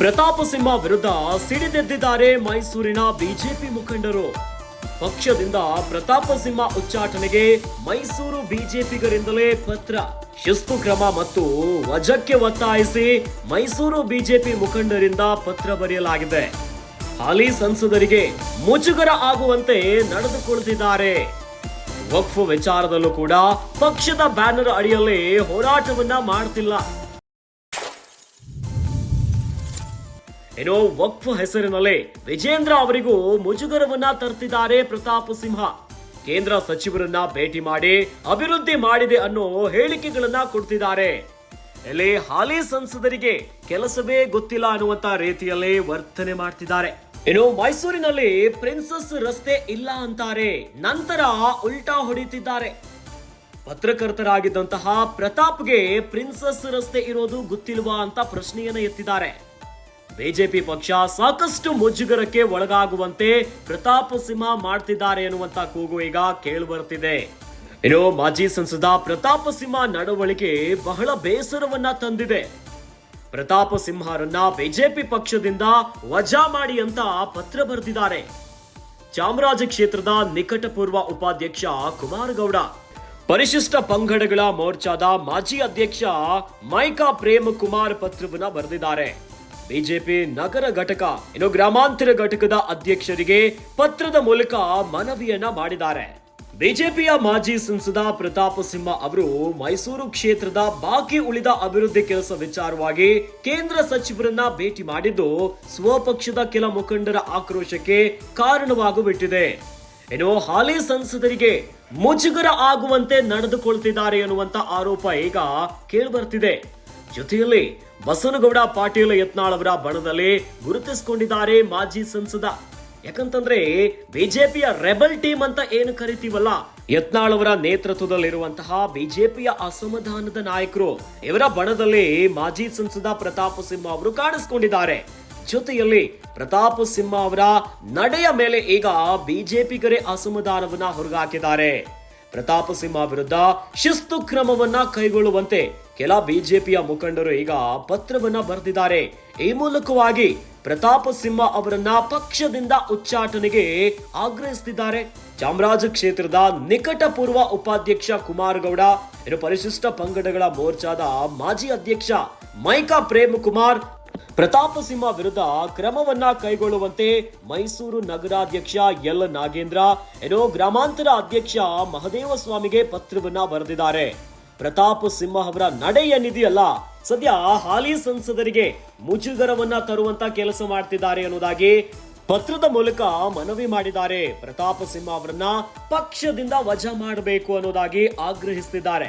ಪ್ರತಾಪ ಸಿಂಹ ವಿರುದ್ಧ ಸಿಡಿದೆದ್ದಿದ್ದಾರೆ ಮೈಸೂರಿನ ಬಿಜೆಪಿ ಮುಖಂಡರು. ಪಕ್ಷದಿಂದ ಪ್ರತಾಪ ಸಿಂಹ ಉಚ್ಚಾಟನೆಗೆ ಮೈಸೂರು ಬಿಜೆಪಿಗರಿಂದಲೇ ಪತ್ರ. ಶಿಸ್ತು ಕ್ರಮ ಮತ್ತು ವಜಕ್ಕೆ ಒತ್ತಾಯಿಸಿ ಮೈಸೂರು ಬಿಜೆಪಿ ಮುಖಂಡರಿಂದ ಪತ್ರ ಬರೆಯಲಾಗಿದೆ. ಹಾಲಿ ಸಂಸದರಿಗೆ ಮುಜುಗರ ಆಗುವಂತೆ ನಡೆದುಕೊಳ್ಳುತ್ತಿದ್ದಾರೆ ವಕ್ಫ್ ವಿಚಾರದಲ್ಲೂ ಕೂಡ ಪಕ್ಷದ ಬ್ಯಾನರ್ ಅಡಿಯಲ್ಲಿ ಹೋರಾಟವನ್ನ ಮಾಡ್ತಿಲ್ಲ. ಏನೋ ವಕ್ಫ್ ಹೆಸರಿನಲ್ಲಿ ವಿಜೇಂದ್ರ ಅವರಿಗೂ ಮುಜುಗರವನ್ನ ತರ್ತಿದ್ದಾರೆ ಪ್ರತಾಪ್ ಸಿಂಹ. ಕೇಂದ್ರ ಸಚಿವರನ್ನ ಭೇಟಿ ಮಾಡಿ ಅಭಿವೃದ್ಧಿ ಮಾಡಿದೆ ಅನ್ನೋ ಹೇಳಿಕೆಗಳನ್ನ ಕೊಡ್ತಿದ್ದಾರೆ. ಎಲ್ಲಿ ಹಾಲಿ ಸಂಸದರಿಗೆ ಕೆಲಸವೇ ಗೊತ್ತಿಲ್ಲ ಅನ್ನುವಂತ ರೀತಿಯಲ್ಲಿ ವರ್ತನೆ ಮಾಡ್ತಿದ್ದಾರೆ. ಇನ್ನು ಮೈಸೂರಿನಲ್ಲಿ ಪ್ರಿನ್ಸಸ್ ರಸ್ತೆ ಇಲ್ಲ ಅಂತಾರೆ. ನಂತರ ಉಲ್ಟಾ ಹೊಡಿತಿದ್ದಾರೆ. ಪತ್ರಕರ್ತರಾಗಿದ್ದಂತಹ ಪ್ರತಾಪ್ಗೆ ಪ್ರಿನ್ಸಸ್ ರಸ್ತೆ ಇರೋದು ಗೊತ್ತಿಲ್ವಾ ಅಂತ ಪ್ರಶ್ನೆಯನ್ನ ಎತ್ತಿದ್ದಾರೆ. ಬಿಜೆಪಿ ಪಕ್ಷ ಸಾಕಷ್ಟು ಮುಜುಗರಕ್ಕೆ ಒಳಗಾಗುವಂತೆ ಪ್ರತಾಪ್ ಸಿಂಹ ಮಾಡ್ತಿದ್ದಾರೆ ಎನ್ನುವಂತ ಕೂಗು ಈಗ ಕೇಳಿಬರುತ್ತಿದೆ ಇನ್ನು ಮಾಜಿ ಸಂಸದ ಪ್ರತಾಪ ಸಿಂಹ ನಡವಳಿಕೆ ಬಹಳ ಬೇಸರವನ್ನ ತಂದಿದೆ. ಪ್ರತಾಪ ಸಿಂಹರನ್ನ ಬಿಜೆಪಿ ಪಕ್ಷದಿಂದ ವಜಾ ಮಾಡಿ ಅಂತ ಪತ್ರ ಬರೆದಿದ್ದಾರೆ. ಚಾಮರಾಜ ಕ್ಷೇತ್ರದ ನಿಕಟಪೂರ್ವ ಉಪಾಧ್ಯಕ್ಷ ಕುಮಾರಗೌಡ ಪರಿಶಿಷ್ಟ ಪಂಗಡಗಳ ಮೋರ್ಚಾದ ಮಾಜಿ ಅಧ್ಯಕ್ಷ ಮೈಕಾ ಪ್ರೇಮ್ ಕುಮಾರ್ ಪತ್ರವನ್ನ ಬರೆದಿದ್ದಾರೆ. ಬಿಜೆಪಿ ನಗರ ಘಟಕ, ಇನ್ನು ಗ್ರಾಮಾಂತರ ಘಟಕದ ಅಧ್ಯಕ್ಷರಿಗೆ ಪತ್ರದ ಮೂಲಕ ಮನವಿಯನ್ನ ಮಾಡಿದ್ದಾರೆ. ಬಿಜೆಪಿಯ ಮಾಜಿ ಸಂಸದ ಪ್ರತಾಪ ಸಿಂಹ ಅವರು ಮೈಸೂರು ಕ್ಷೇತ್ರದ ಬಾಕಿ ಉಳಿದ ಅಭಿವೃದ್ಧಿ ಕೆಲಸ ವಿಚಾರವಾಗಿ ಕೇಂದ್ರ ಸಚಿವರನ್ನ ಭೇಟಿ ಮಾಡಿದ್ದು, ಸ್ವಪಕ್ಷದ ಕೆಲ ಮುಖಂಡರ ಆಕ್ರೋಶಕ್ಕೆ ಕಾರಣವಾಗುಬಿಟ್ಟಿದೆ. ಇನ್ನು ಹಾಲಿ ಸಂಸದರಿಗೆ ಮುಜುಗರ ಆಗುವಂತೆ ನಡೆದುಕೊಳ್ತಿದ್ದಾರೆ ಎನ್ನುವಂತ ಆರೋಪ ಈಗ ಕೇಳಿಬರ್ತಿದೆ. ಜೊತೆಯಲ್ಲಿ ಬಸನಗೌಡ ಪಾಟೀಲ್ ಯತ್ನಾಳ್ ಅವರ ಬಣದಲ್ಲಿ ಗುರುತಿಸಿಕೊಂಡಿದ್ದಾರೆ ಮಾಜಿ ಸಂಸದ. ಯಾಕಂತಂದ್ರೆ ಬಿಜೆಪಿಯ ರೆಬಲ್ ಟೀಮ್ ಅಂತ ಏನು ಕರಿತೀವಲ್ಲ, ಯತ್ನಾಳ್ ಅವರ ನೇತೃತ್ವದಲ್ಲಿರುವಂತಹ ಬಿಜೆಪಿಯ ಅಸಮಾಧಾನದ ನಾಯಕರು ಇವರ ಬಣದಲ್ಲಿ ಮಾಜಿ ಸಂಸದ ಪ್ರತಾಪ ಸಿಂಹ ಅವರು ಕಾಣಿಸಿಕೊಂಡಿದ್ದಾರೆ. ಜೊತೆಯಲ್ಲಿ ಪ್ರತಾಪ ಸಿಂಹ ಅವರ ನಡೆಯ ಮೇಲೆ ಈಗ ಬಿಜೆಪಿಗರೇ ಅಸಮಾಧಾನವನ್ನ ಹೊರಗಾಕಿದ್ದಾರೆ. ಪ್ರತಾಪ ಸಿಂಹ ವಿರುದ್ಧ ಶಿಸ್ತು ಕ್ರಮವನ್ನ ಕೈಗೊಳ್ಳುವಂತೆ ಕೆಲ ಬಿಜೆಪಿಯ ಮುಖಂಡರು ಈಗ ಪತ್ರವನ್ನ ಬರೆದಿದ್ದಾರೆ. ಈ ಮೂಲಕವಾಗಿ ಪ್ರತಾಪ ಸಿಂಹ ಅವರನ್ನ ಪಕ್ಷದಿಂದ ಉಚ್ಚಾಟನೆಗೆ ಆಗ್ರಹಿಸುತ್ತಿದ್ದಾರೆ ಚಾಮರಾಜ ಕ್ಷೇತ್ರದ ನಿಕಟಪೂರ್ವ ಉಪಾಧ್ಯಕ್ಷ ಕುಮಾರಗೌಡ, ಇನ್ನು ಪರಿಶಿಷ್ಟ ಪಂಗಡಗಳ ಮೋರ್ಚಾದ ಮಾಜಿ ಅಧ್ಯಕ್ಷ ಮೈಕಾ ಪ್ರೇಮ್ ಕುಮಾರ್ ಪ್ರತಾಪ ಸಿಂಹ ವಿರುದ್ಧ ಕ್ರಮವನ್ನ ಕೈಗೊಳ್ಳುವಂತೆ ಮೈಸೂರು ನಗರಾಧ್ಯಕ್ಷ ಎಲ್ ನಾಗೇಂದ್ರ, ಏನೋ ಗ್ರಾಮಾಂತರ ಅಧ್ಯಕ್ಷ ಮಹದೇವ ಸ್ವಾಮಿಗೆ ಪತ್ರವನ್ನ ಬರೆದಿದ್ದಾರೆ. ಪ್ರತಾಪ ಸಿಂಹ ಅವರ ನಡೆ ಏನಿದೆಯಲ್ಲ ಸದ್ಯ ಹಾಲಿ ಸಂಸದರಿಗೆ ಮುಜುಗರವನ್ನ ತರುವಂತ ಕೆಲಸ ಮಾಡ್ತಿದ್ದಾರೆ ಅನ್ನೋದಾಗಿ ಪತ್ರದ ಮೂಲಕ ಮನವಿ ಮಾಡಿದ್ದಾರೆ. ಪ್ರತಾಪ ಸಿಂಹ ಅವರನ್ನ ಪಕ್ಷದಿಂದ ವಜಾ ಮಾಡಬೇಕು ಅನ್ನೋದಾಗಿ ಆಗ್ರಹಿಸುತ್ತಿದ್ದಾರೆ